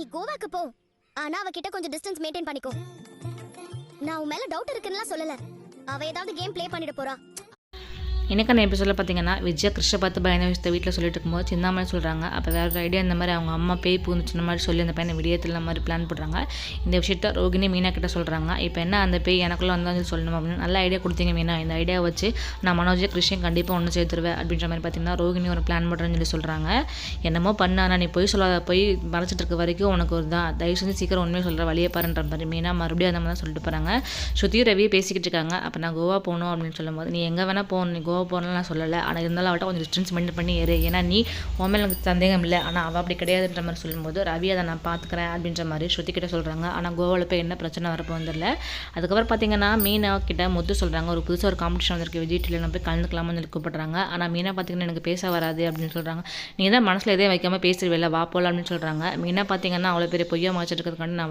நீ கோவாக்கு போ. ஆனா அவகிட்ட கொஞ்சம் டிஸ்டன்ஸ் மெயின்டைன் பண்ணிக்கோ. நான் உன் மேல டவுட் இருக்குன்னுலாம் சொல்லல. அவ ஏதாவது கேம் ப்ளே பண்ணிட போறா. எனக்கான எபிசோடில் பார்த்தீங்கன்னா விஜயா கிருஷ்ண பார்த்து பயந்த விஷயத்தை வீட்டில் சொல்லிட்டு இருக்கும்போது சின்னாமணி சொல்கிறாங்க அப்போ வேறு ஒரு ஐடியா இந்த மாதிரி அவங்க அம்மா பேய் பூந்துச்சு இந்த மாதிரி சொல்லி அந்த பையனை விடியத்தில் இந்த மாதிரி பிளான் பண்ணுறாங்க இந்த விஷயத்த ரோகிணி மீனா கிட்ட சொல்கிறாங்க இப்போ என்ன அந்த பேய் எனக்குள்ளே வந்தால் சொல்லணும் அப்படின்னு நல்ல ஐடியா கொடுத்தீங்க மீனா. இந்த ஐடியா வச்சு நான் மனோஜ் கிருஷ்ணன் கண்டிப்பாக ஒன்று சேர்த்துருவேன் அப்படின்ற மாதிரி பார்த்தீங்கன்னா ரோகிணி ஒரு பிளான் பண்ணுறேன்னு சொல்லி சொல்கிறாங்க என்னமோ பண்ண ஆனால் நீ போய் சொல்லாத போய் மறைச்சிட்டு இருக்க வரைக்கும் உனக்கு ஒரு தான் தயவு செஞ்சு சீக்கிரம் உண்மையை சொல்கிற வழியை பாருன்ற மாதிரி மீனா மறுபடியும் அந்த மாதிரி தான் சொல்லிட்டு போகிறாங்க ஸ்ருதி ரவி பேசிக்கிட்டு இருக்காங்க. அப்போ நான் கோவா போகணும் அப்படின்னு சொல்லும்போது நீ எங்கே வேணால் போகணும் நீ கோவா போகணும்னு நான் சொல்லலை. ஆனால் இருந்தாலும் அவட்ட கொஞ்சம் டிஸ்டன்ஸ் மெயின்டைன் பண்ணி ஏறு. ஏன்னா நீ உன் மேலே எனக்கு சந்தேகம் இல்லை. ஆனால் அவள் அப்படி கிடையாதுன்ற மாதிரி சொல்லும்போது ரவி அதை நான் பார்த்துக்கிறேன் அப்படின்ற மாதிரி ஸ்ருதி கிட்ட சொல்கிறாங்க ஆனால் கோவாவில் போய் என்ன பிரச்சனை வரப்போ வந்துடல அதுக்கப்புறம் பார்த்தீங்கன்னா மீனா கிட்ட முத்து சொல்கிறாங்க ஒரு புதுசாக ஒரு காம்படிஷன் வந்திருக்கு. விஜய் டிவியில் நான் போய் கலந்துக்கலாம்னு சொல்லி கூப்பிட்றாங்க. ஆனால் மீனா பார்த்தீங்கன்னா எனக்கு பேச வராது அப்படின்னு சொல்கிறாங்க நீ தான் மனசில் எதையும் வைக்காமல் பேசிடுவில்ல வா போகலாம் அப்படின்னு சொல்கிறாங்க மீனா பார்த்தீங்கன்னா அவ்வளோ பெரிய பொய்யா மாச்சிட்டு இருக்கிறதுக்காண்டி நான்